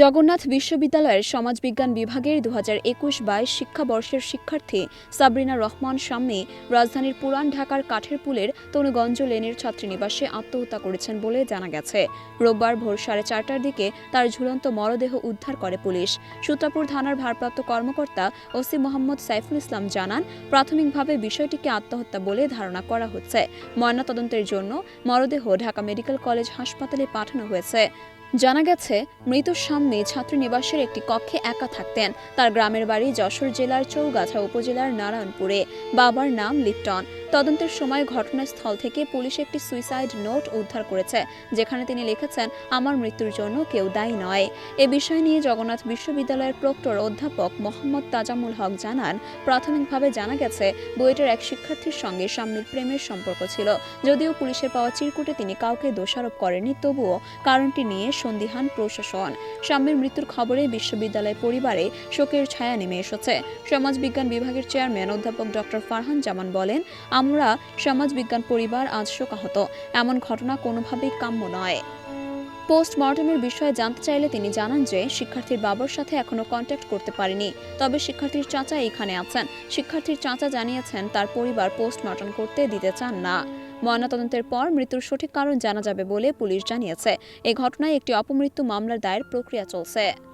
জগন্নাথ বিশ্ববিদ্যালয়ের সমাজবিজ্ঞান বিভাগের দু হাজার একুশ বাইশ শিক্ষাবর্ষের শিক্ষার্থী সাবরিনা রহমান শাম্মী রাজধানীর পুরান ঢাকার কাঠের পুলের তনুগঞ্জ লেনের ছাত্রীনিবাসে আত্মহত্যা করেছেন বলে জানা গেছে। রোববার ভোর সাড়ে চারটার দিকে তার ঝুলন্ত মরদেহ উদ্ধার করে পুলিশ। সূত্রাপুর থানার ভারপ্রাপ্ত কর্মকর্তা ওসি মোহাম্মদ সাইফুল ইসলাম জানান, প্রাথমিকভাবে বিষয়টিকে আত্মহত্যা বলে ধারণা করা হচ্ছে। ময়নাতদন্তের জন্য মরদেহ ঢাকা মেডিকেল কলেজ হাসপাতালে পাঠানো হয়েছে। জানা গেছে, মৃত সামনে ছাত্রীনিবাসের একটি কক্ষে একা থাকতেন। তার গ্রামের বাড়ি যশোর জেলার চৌগাছা উপজেলার নারায়ণপুরে। বাবার নাম লিপটন তদন্তের সময় ঘটনাস্থল থেকে পুলিশ একটি সুইসাইড নোট উদ্ধার করেছে, যেখানে তিনি লিখেছেন, আমার মৃত্যুর জন্য কেউ দায়ী নয়। এ বিষয় নিয়ে জগন্নাথ বিশ্ববিদ্যালয়ের প্রক্টর অধ্যাপক মোহাম্মদ তাজামুল হক জানান, প্রাথমিকভাবে জানা গেছে, বুয়েটের এক শিক্ষার্থীর সঙ্গে স্বামীর প্রেমের সম্পর্ক ছিল। যদিও পুলিশের পাওয়া চিরকুটে তিনি কাউকে দোষারোপ করেননি, তবুও কারণটি নিয়ে সন্দিহান প্রশাসন। স্বামীর মৃত্যুর খবরে বিশ্ববিদ্যালয় পরিবারে শোকের ছায়া নেমে এসেছে। সমাজবিজ্ঞান বিভাগের চেয়ারম্যান অধ্যাপক ডক্টর ফারহান জামান বলেন আমরা সমাজবিজ্ঞান পরিবার আজ শোকাহত। এমন ঘটনা কোনোভাবেই কাম্য নয়। পোস্টমর্টমের বিষয়ে জানতে চাইলে তিনি জানান যে, শিক্ষার্থীর বাবার সাথে এখনও কন্ট্যাক্ট করতে পারেনি। তবে শিক্ষার্থীর চাচা এখানে আছেন। শিক্ষার্থীর চাচা জানিয়েছেন, তার পরিবার পোস্টমর্টম করতে দিতে চান না। ময়নাতদন্তের পর মৃত্যুর সঠিক কারণ জানা যাবে বলে পুলিশ জানিয়েছে। এ ঘটনায় একটি অপমৃত্যু মামলার দায়ের প্রক্রিয়া চলছে।